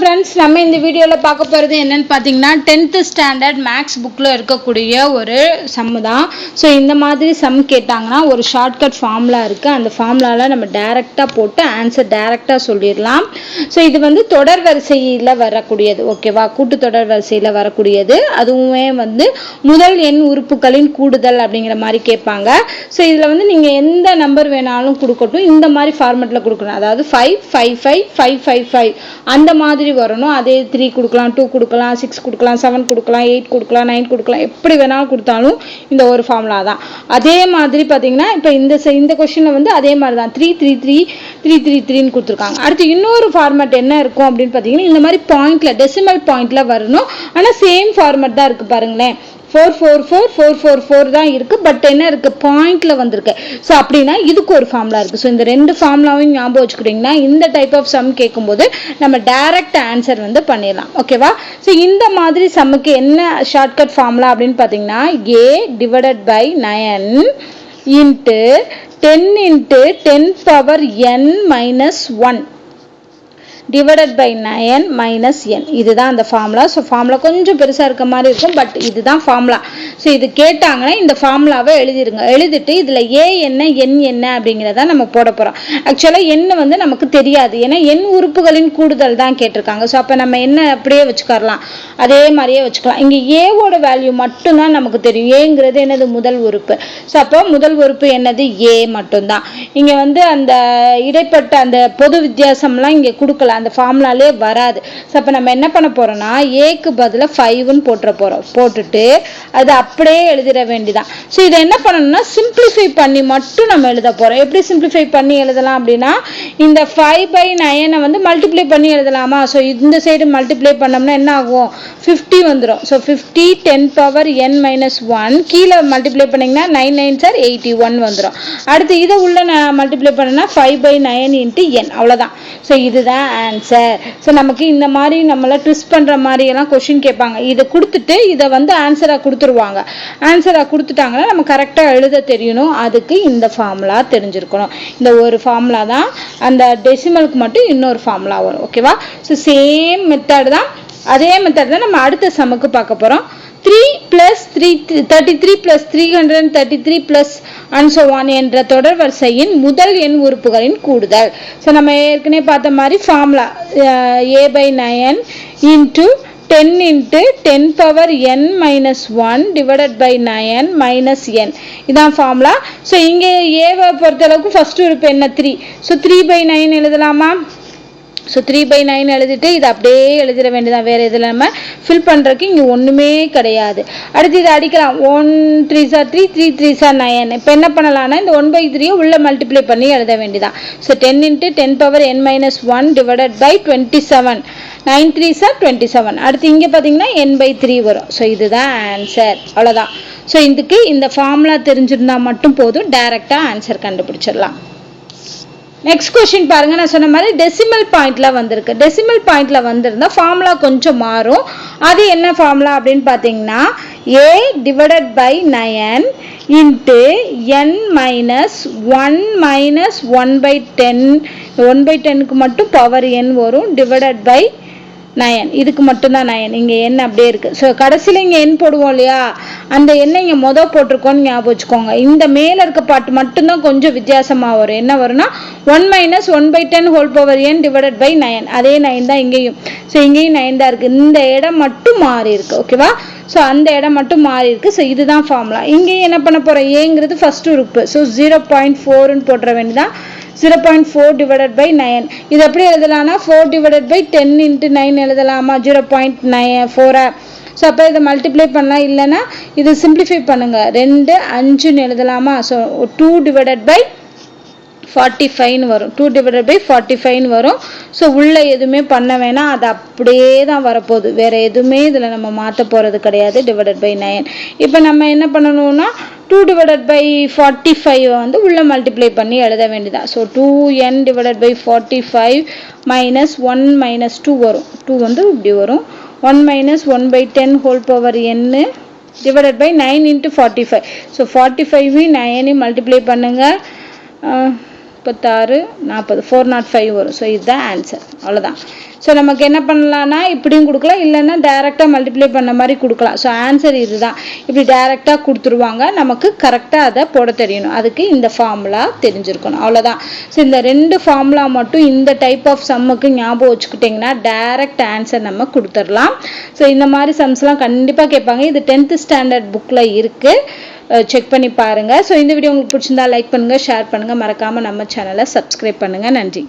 Friends நம்ம இந்த வீடியோவில் பார்க்க போகிறது என்னன்னு பார்த்தீங்கன்னா டென்த்து ஸ்டாண்டர்ட் மேக்ஸ் புக்கில் இருக்கக்கூடிய ஒரு சம்மு தான். ஸோ இந்த மாதிரி சம் கேட்டாங்கன்னா ஒரு ஷார்ட்கட் ஃபார்முலா இருக்குது அந்த ஃபார்முலாவில் நம்ம டேரெக்டாக போட்டு ஆன்சர் டேரெக்டாக சொல்லிடலாம். ஸோ இது வந்து தொடர் வரிசையில் வரக்கூடியது. ஓகேவா கூட்டு தொடர் வரிசையில் வரக்கூடியது. அதுவுமே வந்து முதல் எண் உறுப்புகளின் கூடுதல் அப்படிங்கிற மாதிரி கேட்பாங்க. ஸோ இதில் வந்து நீங்கள் எந்த நம்பர் வேணாலும் கொடுக்கட்டும். இந்த மாதிரி ஃபார்மெட்டில் கொடுக்கணும். அதாவது five five five five five five அந்த மாதிரி வரணும். அதே த்ரீ கொடுக்கலாம் டூ கொடுக்கலாம் சிக்ஸ் கொடுக்கலாம் செவன் கொடுக்கலாம் எயிட் கொடுக்கலாம் நைன் கொடுக்கலாம். எப்படி வேணாலும் கொடுத்தாலும் இந்த ஒரு ஃபார்முலா தான். அதே மாதிரி பார்த்தீங்கன்னா இப்போ இந்த இந்த கொஷினில் வந்து அதே மாதிரி தான் three three three three three த்ரீன்னு கொடுத்துருக்காங்க. அடுத்து இன்னொரு ஃபார்மேட் என்ன இருக்கும் அப்படின்னு பார்த்தீங்கன்னா இந்த மாதிரி பாயிண்டில் டெசிமல் பாயிண்டில் வரணும். ஆனால் சேம் ஃபார்மேட் தான் இருக்குது பாருங்களேன். Four four four four four four தான் இருக்குது பட் என்ன இருக்குது பாயிண்டில் வந்திருக்கு. ஸோ அப்படின்னா இதுக்கு ஒரு ஃபார்முலா இருக்குது ஸோ இந்த ரெண்டு ஃபார்முலாவையும் ஞாபகம் வச்சுக்கிட்டிங்கன்னா இந்த டைப் ஆஃப் சம் கேட்கும்போது நம்ம டைரக்ட் ஆன்சர் வந்து பண்ணிடலாம். ஓகேவா ஸோ இந்த மாதிரி சம்முக்கு என்ன ஷார்ட்கட் ஃபார்முலா அப்படின்னு பார்த்தீங்கன்னா A divided by nine into ten into ten power N minus one divided by nine minus N இதுதான் அந்த ஃபார்முலா ஸோ ஃபார்முலா கொஞ்சம் பெருசாக இருக்க மாதிரி இருக்கும் பட் இதுதான் ஃபார்முலா ஸோ இது கேட்டாங்கன்னா இந்த ஃபார்முலாவை எழுதிருங்க. எழுதிட்டு இதில் ஏ என்ன என் என்ன அப்படிங்கிறத நம்ம போட போகிறோம் ஆக்சுவலாக எண் வந்து நமக்கு தெரியாது. ஏன்னா எண் உறுப்புகளின் கூடுதல் தான் கேட்டிருக்காங்க. ஸோ அப்போ நம்ம என்ன அப்படியே வச்சுக்கரலாம் அதே மாதிரியே வச்சுக்கலாம். இங்கே ஏவோட வேல்யூ மட்டும்தான் நமக்கு தெரியும். ஏங்கிறது என்னது? முதல் உறுப்பு. ஸோ அப்போ முதல் உறுப்பு என்னது? ஏ மட்டும்தான். இங்கே வந்து அந்த இடைப்பட்ட அந்த பொது வித்தியாசம்லாம் இங்கே கொடுக்கல. அந்த ஃபார்முலாலே வராது. ஸோ அப்போ நம்ம என்ன பண்ண போகிறோம்னா ஏக்கு பதிலாக ஃபைவ்னு போட்டுற போகிறோம் போட்டுட்டு அது அப்படியே எழுதிட வேண்டிதான். ஸோ இதை என்ன பண்ணணும்னா சிம்பிளிஃபை பண்ணி மட்டும் நம்ம எழுத போகிறோம் எப்படி சிம்பிளிஃபை பண்ணி எழுதலாம் அப்படின்னா இந்த ஃபைவ் பை நைனை வந்து மல்டிப்ளை பண்ணி எழுதலாமா? ஸோ இந்த சைடு மல்டிப்ளை பண்ணோம்னா என்ன ஆகும்? ஃபிஃப்டி வந்துடும் so fifty ten power N minus one கீழே மல்டிப்ளை பண்ணிங்கன்னா nine nine sir eighty one வந்துடும் அடுத்து இதை உள்ள நான் மல்டிப்ளை பண்ணேன்னா five by nine into N அவ்வளோதான் ஸோ இதுதான் ஆன்சர் ஸோ நமக்கு இந்த மாதிரி நம்மள ட்விஸ்ட் பண்ணுற மாதிரி எல்லாம் கொஷின் கேட்பாங்க. இதை கொடுத்துட்டு இதை வந்து ஆன்சராக கொடுத்துருவாங்க. ஆன்சராக கொடுத்துட்டாங்கன்னா நம்ம கரெக்டாக எழுத தெரியணும். அதுக்கு இந்த ஃபார்முலா தெரிஞ்சிருக்கணும். இந்த ஒரு ஃபார்முலா தான் அந்த டெசிமலுக்கு மட்டும் இன்னொரு ஃபார்முலா வரும். ஓகேவா ஸோ சேம் மெத்தட் தான். அதே மெத்தட் தான் நம்ம அடுத்த சமுக்கு பார்க்க போகிறோம் three plus three thirty three plus three hundred thirty three plus one என்ற தொடர் வரிசையின் முதல் எண் உறுப்புகளின் கூடுதல். ஸோ நம்ம ஏற்கனவே பார்த்த மாதிரி formula A by nine into ten into ten power N minus one divided by nine minus N இதான் ஃபார்முலா ஸோ இங்கே ஏவை பொறுத்தளவுக்கு ஃபஸ்ட்டு உறுப்பு என்ன? Three so three by nine எழுதலாமா? ஸோ த்ரீ பை நைன் எழுதிட்டு இதை அப்படியே எழுதிட வேண்டியதான் வேறு இதில் நம்ம ஃபில் பண்ணுறதுக்கு இங்கே ஒன்றுமே கிடையாது. அடுத்து இதை அடிக்கலாம். One three sir three three three sir nine இப்போ என்ன பண்ணலாம்னா இந்த ஒன் பை த்ரீயை உள்ளே மல்டிப்ளை பண்ணி எழுத வேண்டியதான் so ten into ten power N minus one divided by twenty seven nine three sir twenty seven அடுத்து இங்கே பார்த்தீங்கன்னா என் பை த்ரீ வரும். ஸோ இதுதான் ஆன்சர் அவ்வளோதான் ஸோ இதுக்கு இந்த ஃபார்முலா தெரிஞ்சிருந்தால் மட்டும் போதும். டைரெக்டாக ஆன்சர் கண்டுபிடிச்சிடலாம். நெக்ஸ்ட் கொஷின் பாருங்கள் நான் சொன்ன மாதிரி டெசிமல் பாயிண்ட்ல வந்திருக்கு. டெசிமல் பாயிண்ட்டில் வந்திருந்தால் ஃபார்முலா கொஞ்சம் மாறும். அது என்ன ஃபார்முலா அப்படின்னு பார்த்தீங்கன்னா A divided by nine into N minus one minus one by ten one by டென்னுக்கு மட்டும் பவர் என் வரும் டிவைடட் பை நயன். இதுக்கு மட்டும்தான் நயன். இங்கே எண் அப்படியே இருக்குது ஸோ கடைசியில் இங்கே எண் போடுவோம் இல்லையா? அந்த எண்ணெய் இங்கே மொதல் போட்டிருக்கோன்னு ஞாபகம் வச்சுக்கோங்க. இந்த மேலே இருக்க பாட்டு மட்டும்தான் கொஞ்சம் வித்தியாசமாக வரும். என்ன வரும்னா one minus one by ten whole power N divided by nine அதே நயன் தான் இங்கேயும். ஸோ இங்கேயும் நயன் தான் இருக்குது இந்த இடம் மட்டும் மாறி இருக்கு. ஓகேவா ஸோ அந்த இடம் மட்டும் மாறி இருக்கு. ஸோ இதுதான் ஃபார்முலா இங்கேயும் என்ன பண்ண போகிறோம் ஏங்கிறது ஃபஸ்ட் உறுப்பு. ஸோ ஜீரோ பாயிண்ட் ஃபோர்னு போட்டுற வேண்டியதான் zero point four divided by nine இது எப்படி எழுதலாம்னா four divided by ten into nine எழுதலாமா? ஜீரோ பாயிண்ட் நைன் ஃபோரை ஸோ அப்போ இதை மல்டிப்ளை பண்ணலாம். இல்லைன்னா இது சிம்பிளிஃபை பண்ணுங்க. ரெண்டு அஞ்சுன்னு எழுதலாமா? So two divided by forty ஃபைவ்னு வரும். டூ டிவைடட் பை ஃபார்ட்டி ஃபைவ்னு வரும். ஸோ உள்ளே எதுவுமே பண்ண வேணாம். அது அப்படியே தான் வரப்போகுது. வேறு எதுவுமே இதில் நம்ம மாற்ற போகிறது கிடையாது. டிவைடட் பை நைன் இப்போ நம்ம என்ன பண்ணணும்னா two divided by forty five வந்து உள்ளே மல்டிப்ளை பண்ணி எழுத வேண்டியதான் so two N divided by forty five minus one minus two வரும். டூ வந்து இப்படி வரும். One minus one by ten whole power N divided by nine into forty five so forty ஃபைவையும் நைனையும் மல்டிப்ளை பண்ணுங்கள் முப்பத்தாறு நாற்பது ஃபோர் நாட் ஃபைவ் வரும். So இதுதான் ஆன்சர் அவ்வளோதான் ஸோ நமக்கு என்ன பண்ணலான்னா இப்படியும் கொடுக்கலாம். இல்லைன்னா டேரெக்டாக மல்டிப்ளை பண்ண மாதிரி கொடுக்கலாம். ஸோ ஆன்சர் இதுதான். இப்படி டேரெக்டாக கொடுத்துருவாங்க. நமக்கு கரெக்டாக அதை போட தெரியணும். அதுக்கு இந்த ஃபார்முலா தெரிஞ்சிருக்கணும். அவ்வளோதான் ஸோ இந்த ரெண்டு ஃபார்முலா மட்டும் இந்த டைப் ஆஃப் சம்முக்கு ஞாபகம் வச்சுக்கிட்டிங்கன்னா டேரெக்ட் ஆன்சர் நம்ம கொடுத்துடலாம். ஸோ இந்த மாதிரி சம்ஸ்லாம் கண்டிப்பாக கேட்பாங்க. இது டென்த்து ஸ்டாண்டர்ட் புக்கில் இருக்குது செக் பண்ணி பாருங்கள் ஸோ இந்த வீடியோ உங்களுக்கு பிடிச்சிருந்தா லைக் பண்ணுங்கள் ஷேர் பண்ணுங்கள் மறக்காமல் நம்ம சேனலை சப்ஸ்கிரைப் பண்ணுங்கள் நன்றி.